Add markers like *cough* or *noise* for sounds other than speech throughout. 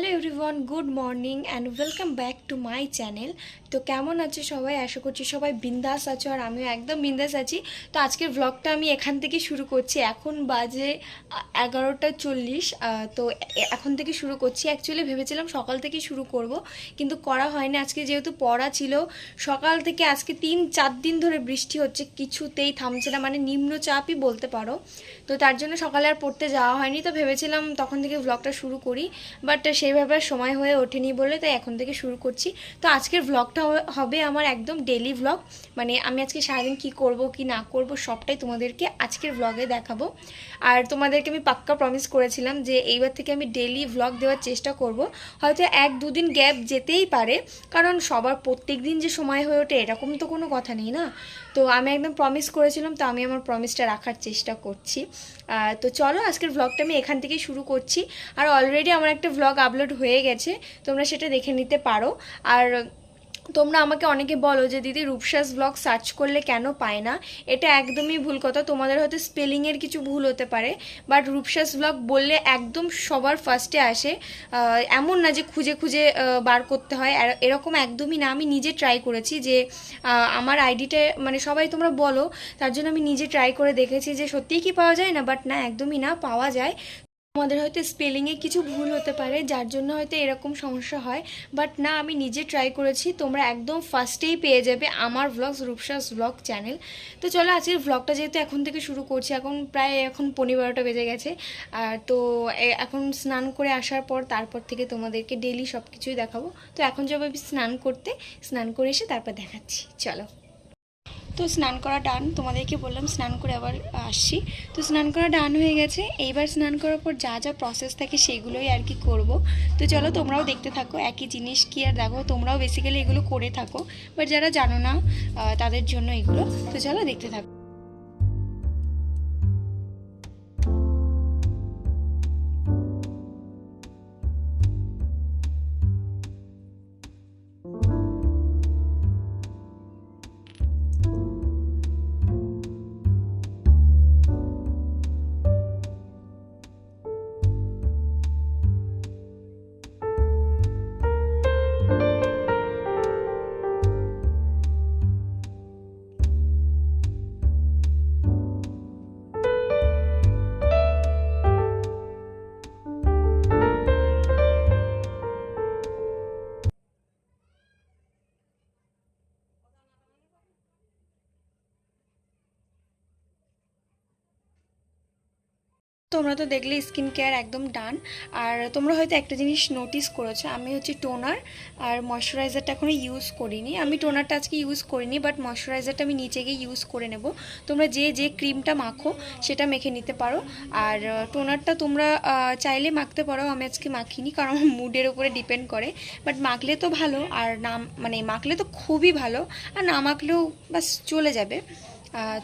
Hello everyone good morning and welcome back to my channel তো কেমন আছে সবাই? আশা করছি সবাই বিন্দাস আছো আর আমিও একদম বিন্দাস আছি। তো আজকের ব্লগটা আমি এখান থেকে শুরু করছি। এখন বাজে এগারোটা চল্লিশ তো এখন থেকে শুরু করছি। অ্যাকচুয়ালি ভেবেছিলাম সকাল থেকে শুরু করব, কিন্তু করা হয়নি। আজকে যেহেতু পড়া ছিল, সকাল থেকে আজকে তিন, চার দিন ধরে বৃষ্টি হচ্ছে, কিছুতেই থামছে না। মানে নিম্নচাপই বলতে পারো। তো তার জন্য সকালে আর পড়তে যাওয়া হয়নি। তো ভেবেছিলাম তখন থেকে ব্লগটা শুরু করি বাট সেইভাবে আর সময় হয়ে ওঠেনি বলে তাই এখন থেকে শুরু করছি। তো আজকের ব্লগটা হবে আমার একদম ডেলি ব্লগ মানে আমি আজকে সারাদিন কি করব, কি না করব, সবটাই তোমাদেরকে আজকের ব্লগে দেখাবো। আর তোমাদেরকে আমি পাক্কা প্রমিস করেছিলাম যে এইবার থেকে আমি ডেলি ব্লগ দেওয়ার চেষ্টা করব। হয়তো এক দুদিন গ্যাপ যেতেই পারে, কারণ সবার প্রত্যেক দিন যে সময় হয়ে ওঠে এরকম তো কোনো কথা নেই না? তো আমি একদম প্রমিস করেছিলাম, তো আমি আমার প্রমিসটা রাখার চেষ্টা করছি। তো চলো আজকের ব্লগটা আমি এখান থেকেই শুরু করছি। আর অলরেডি আমার একটা ব্লগ আপলোড হয়ে গেছে, তোমরা সেটা দেখে নিতে পারো। আর তোমরা আমাকে অনেকে বলো যে, দিদি, রূপসাস ব্লগ সার্চ করলে কেন পায় না? এটা একদমই ভুল কথা, তোমাদের হয়তো স্পেলিংয়ের কিছু ভুল হতে পারে বাট রূপসাস ব্লগ বললে একদম সবার ফার্স্টে আসে। এমন না যে খুঁজে খুঁজে বার করতে হয় এরকম একদমই না। আমি নিজে ট্রাই করেছি যে আমার আইডিটা মানে সবাই তোমরা বলো, তার জন্য আমি নিজে ট্রাই করে দেখেছি যে সত্যিই কি পাওয়া যায় না বাট না, একদমই না, পাওয়া যায়। আমাদের হয়তো স্পেলিংয়ে কিছু ভুল হতে পারে, যার জন্য হয়তো এরকম সমস্যা হয় বাট না, আমি নিজে ট্রাই করেছি, তোমরা একদম ফার্স্টেই পেয়ে যাবে আমার ভ্লগস রূপসাস ভ্লগ চ্যানেল তো চলো, আজকের ভ্লগটা যেহেতু এখন থেকে শুরু করছি, এখন প্রায় এখন পনেরো বারোটা বেজে গেছে, আর তো এখন স্নান করে আসার পর, তারপর থেকে তোমাদেরকে ডেলি সব কিছুই দেখাবো। তো এখন যাব স্নান করতে, স্নান করে এসে তারপর দেখাচ্ছি, চলো। তো স্নান করা ডান, তোমাদেরকে বললাম স্নান করে আবার আসছি। তো স্নান করা ডান হয়ে গেছে। এইবার স্নান করার পর যা যা প্রসেস থাকে সেগুলোই আর কি করব। তো চলো তোমরাও দেখতে থাকো, একই জিনিস কি আর দেখো। তোমরাও বেসিক্যালি এগুলো করে থাকো। বাট যারা জানো না তাদের জন্য এগুলো। তো চলো দেখতে থাকো। তোমরা তো দেখলে স্কিন কেয়ার একদম ডান আর তোমরা হয়তো একটা জিনিস নোটিস করেছ, আমি হচ্ছে টোনার আর ময়শ্চারাইজারটা এখনও ইউজ করিনি। আমি টোনারটা আজকে ইউজ করিনি বাট ময়শ্চারাইজারটা আমি নিচে গিয়ে ইউজ করে নেব। তোমরা যে যে ক্রিমটা মাখো, সেটা মেখে নিতে পারো। আর টোনারটা তোমরা চাইলে মাখতে পারো, আমি আজকে মাখিনি, কারণ আমার মুডের উপরে ডিপেন্ড করে। বাট মাখলে তো ভালো, আর না মানে মাখলে তো খুবই ভালো, আর না মাখলেও বাস চলে যাবে।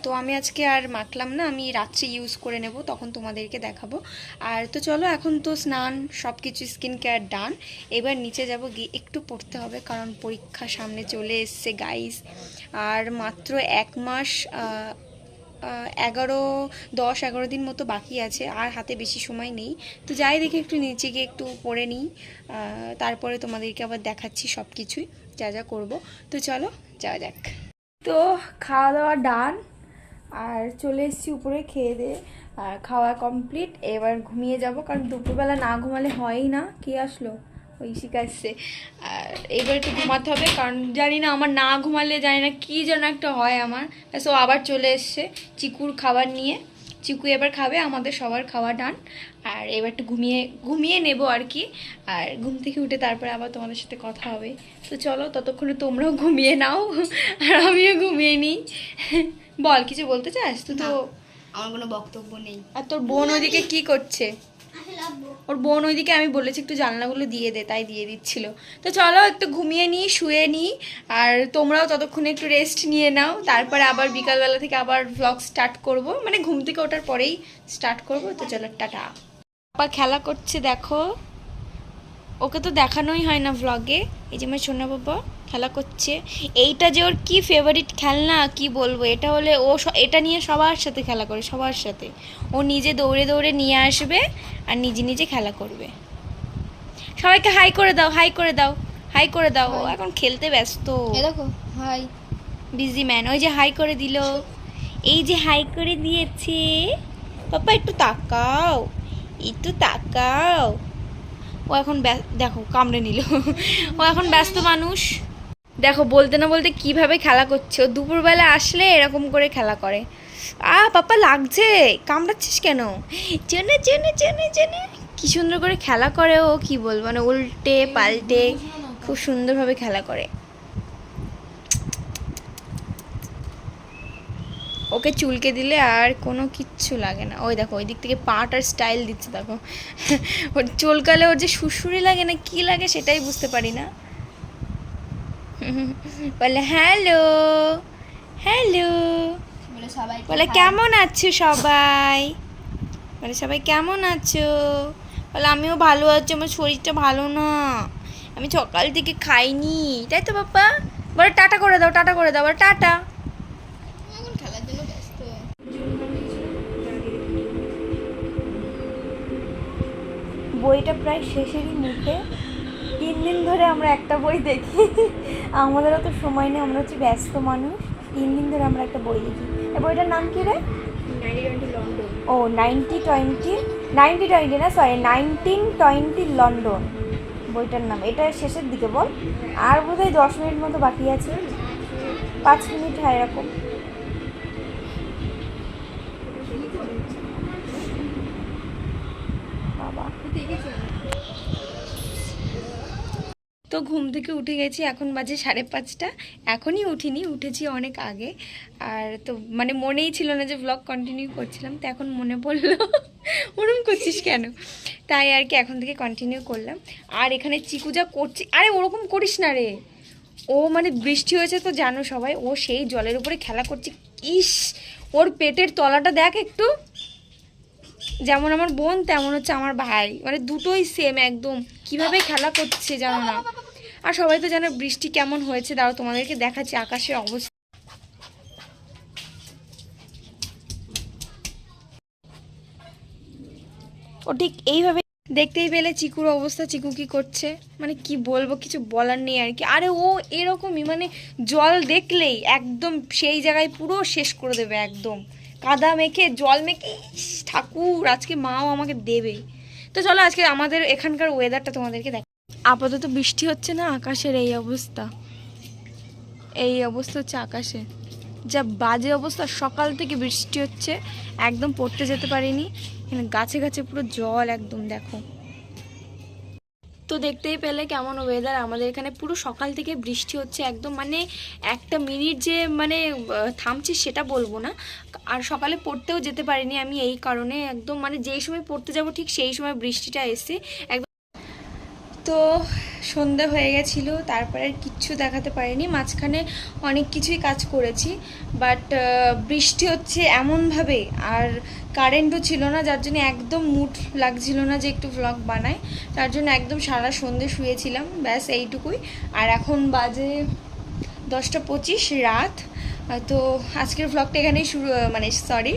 তো আমি আজকে আর মাখলাম না, আমি রাত্রে ইউজ করে নেব, তখন তোমাদেরকে দেখাবো। আর তো চলো, এখন তো স্নান সব কিছু স্কিন কেয়ার ডান এবার নিচে যাব গিয়ে একটু পড়তে হবে, কারণ পরীক্ষা সামনে চলে এসছে গাইস আর মাত্র এক মাস এগারো, দশ, এগারো দিন মতো বাকি আছে, আর হাতে বেশি সময় নেই। তো যাই দেখে একটু নিচে গিয়ে একটু পড়ে নিই তারপরে তোমাদেরকে আবার দেখাচ্ছি সব কিছুই যা যা করব। তো চলো, যাওয়া যাক। তো খাওয়া দাওয়া ডান, আর চলে এসেছি উপরে খেয়ে দিয়ে, আর খাওয়া কমপ্লিট, এবার ঘুমিয়ে যাব, কারণ দুপুরবেলা না ঘুমালে হয়ই না, কি আসলো? ওই শিখাচ্ছে আর এবার একটু ঘুমাতে হবে কারণ জানি না আমার না ঘুমালে জানি না কী যেন একটা হয় আমার। সো আবার চলে এসছে চিকুর খাবার নিয়ে। চিকু এবার খাবে আমাদের সবার খাওয়া ডান। আর এবার একটু ঘুমিয়ে ঘুমিয়ে নেব আর কি। আর ঘুম থেকে উঠে তারপরে আবার তোমাদের সাথে কথা হবে। তো চলো ততক্ষণে তোমরাও ঘুমিয়ে নাও আর আমিও ঘুমিয়ে নিই। বল কিছু বলতে চাস? তুই তো আমার কোনো বক্তব্য নেই। আর তোর বোন ওদিকে কি করছে? ওর বোন ওইদিকে আমি বলেছি একটু জানলাগুলো দিয়ে দে, তাই দিয়ে দিচ্ছিল। তো চলো একটু ঘুমিয়ে নিই, শুয়ে নিই, আর তোমরাও ততক্ষণে একটু রেস্ট নিয়ে নাও, তারপরে আবার বিকালবেলা থেকে আবার ব্লগ স্টার্ট করব। মানে ঘুম থেকে ওঠার পরেই স্টার্ট করব, তো চলো টাটা। পাপা খেলা করছে, দেখো। ওকে তো দেখানোই হয় না ভ্লগে এই যে আমার সোনা বাবা। খেলা করছে। এইটা যে ওর কি ফেভারিট খেলনা কি বলব? এটা হলে ও এটা নিয়ে সবার সাথে খেলা করে সবার সাথে। ও নিজে দৌড়ে দৌড়ে নিয়ে আসবে আর নিজে নিজে খেলা করবে। সবাইকে হাই করে দাও হাই করে দাও হাই করে দাও। এখন খেলতে ব্যস্ত। হাই বিজি ম্যান ওই যে হাই করে দিল। এই যে হাই করে দিয়েছে। পাপা একটু তাকাও। একটু তাকাও। ও এখন দেখো কামড়ে নিল। *laughs* ও এখন ব্যস্ত মানুষ। দেখো বলতে না বলতে কীভাবে খেলা করছে? ও দুপুরবেলা আসলে এরকম করে খেলা করে। আ পাপা লাগছে কামড়াচ্ছিস কেন? চেনে চেনে চেনে চেনে। কি সুন্দর করে খেলা করে ও কি বলব মানে উল্টে পাল্টে খুব সুন্দরভাবে খেলা করে। ওকে চুলকে দিলে আর কোনো কিচ্ছু লাগে না। ওই দেখো ওই দিক থেকে পাট আর স্টাইল দিচ্ছে দেখো। *laughs* ওর চুলকালে ওর যে শুশুরি লাগে না কি লাগে সেটাই বুঝতে পারি না। *laughs* বলে হ্যালো হ্যালো। বলে সবাই বলে কেমন আছো সবাই? বলে সবাই কেমন আছো? বলে আমিও ভালো আছি আমার শরীরটা ভালো না। আমি সকাল থেকে খাইনি। তাই তো বাপ্পা? বলে টাটা করে দাও টাটা করে দাও। বলে টাটা। এখন খেলার জন্য ব্যস্ত। বইটা প্রায় শেষেরই মুখে। তিন দিন ধরে আমরা একটা বই দেখি। আমাদেরও তো সময় নেই আমরা হচ্ছে ব্যস্ত মানুষ। তিন দিন ধরে আমরা একটা বই দেখি। এই বইটার নাম কী রে? ও নাইনটি টোয়েন্টি নাইনটি টোয়েন্টি না সরি নাইনটিন টোয়েন্টি লন্ডন। বইটার নাম এটা শেষের দিকে বল। আর বোধহয় দশ মিনিট মতো বাকি আছে। পাঁচ মিনিট হয় এরকম। বাবা। তো ঘুম থেকে উঠে গেছি, এখন বাজে সাড়ে পাঁচটা। এখনই উঠিনি, উঠেছি অনেক আগে। আর তো মানে মনেই ছিল না যে ব্লগ কন্টিনিউ করছিলাম, তো এখন মনে পড়ল। *laughs* ওরম করছিস কেন? তাই আর কি এখন থেকে কন্টিনিউ করলাম। আর এখানে চিকু যা করছি, আরে ওরকম করিস না রে। ও মানে বৃষ্টি হয়েছে তো জানো সবাই, ও সেই জলের উপরে খেলা করছে। ইস, ওর পেটের তলাটা দেখ একটু। যেমন আমার বোন, তেমন হচ্ছে আমার ভাই। মানে দুটোই সেম একদম। কীভাবে খেলা করছে জানো না। আর সবাই তো জানো বৃষ্টি কেমন হয়েছে। দাঁড়াও, তোমাদেরকে দেখাচ্ছি আকাশের অবস্থা। ও ঠিক এইভাবে দেখতেই পেলে চিকুর অবস্থা, চিকু কি করছে? মানে কি বলব, কিছু বলার নেই আর কি। আরে ও এরকমই মানে জল দেখলেই একদম সেই জায়গায় পুরো শেষ করে দেবে একদম। কাদা মেখে, জল মেখে ঠাকুর, আজকে মাও আমাকে দেবে তো চলো আজকে আমাদের এখানকার ওয়েদারটা তোমাদেরকে দেখ আপাতত বৃষ্টি হচ্ছে না, আকাশের এই অবস্থা। এই অবস্থা হচ্ছে আকাশে। যা বাজে অবস্থা, সকাল থেকে বৃষ্টি হচ্ছে, একদম পড়তে যেতে পারিনি। এখানে গাছে গাছে পুরো জল একদম, দেখো। তো দেখতেই পেলে কেমন ওয়েদার আমাদের এখানে পুরো সকাল থেকে বৃষ্টি হচ্ছে একদম মানে একটা মিনিট যে মানে থামছে সেটা বলব না। আর সকালে পড়তেও যেতে পারিনি আমি এই কারণে, একদম মানে যেই সময় পড়তে যাব ঠিক সেই সময় বৃষ্টিটা এসে একদম তো সন্ধে হয়ে গেছিল, তারপরে আর কিচ্ছু দেখাতে পারিনি। মাঝখানে অনেক কিছুই কাজ করেছি বাট বৃষ্টি হচ্ছে এমনভাবে, আর কারেন্টও ছিল না, যার জন্য একদম মুড লাগছিল না যে একটু ভ্লগ বানায় তার জন্য একদম সারা সন্ধে শুয়েছিলাম, ব্যাস এইটুকুই। আর এখন বাজে দশটা পঁচিশ রাত, তো আজকের ভ্লগটা এখানেই শুরু মানে সরি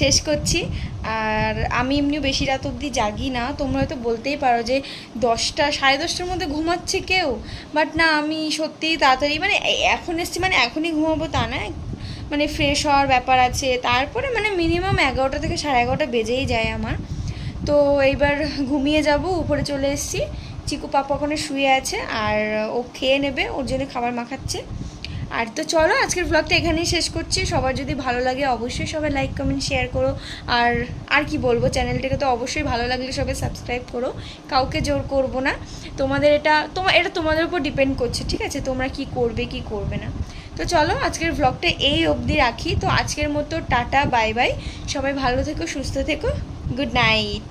শেষ করছি। আর আমি এমনি বেশি রাত অবধি জাগি না। তোমরা হয়তো বলতেই পারো যে দশটা, সাড়ে দশটার মধ্যে ঘুমাচ্ছে কেউ? বাট না, আমি সত্যিই তাড়াতাড়ি মানে এখন এসছি মানে এখনই ঘুমাবো তা না মানে ফ্রেশ হওয়ার ব্যাপার আছে। তারপরে মানে মিনিমাম এগারোটা থেকে সাড়ে এগারোটা বেজেই যায় আমার। তো এইবার ঘুমিয়ে যাব, উপরে চলে এসেছি। চিকু পাপা ওখানে শুয়ে আছে আর ও খেয়ে নেবে, ওর জন্য খাবার মাখাচ্ছে। আর তো চলো, আজকের ব্লগটা এখানেই শেষ করছি। সবার যদি ভালো লাগে অবশ্যই সবাই লাইক কমেন্ট শেয়ার করো। আর আর কি বলব, চ্যানেলটাকে তো অবশ্যই ভালো লাগলে সবাই সাবস্ক্রাইব করো। কাউকে জোর করব না। তোমাদের এটা তোমার এটা তোমাদের উপর ডিপেন্ড করছে, ঠিক আছে? তোমরা কি করবে কি করবে না। তো চলো, আজকের ব্লগটা এই অবধি রাখি। তো আজকের মতো টাটা বাই বাই সবাই ভালো থেকো, সুস্থ থেকো। Good night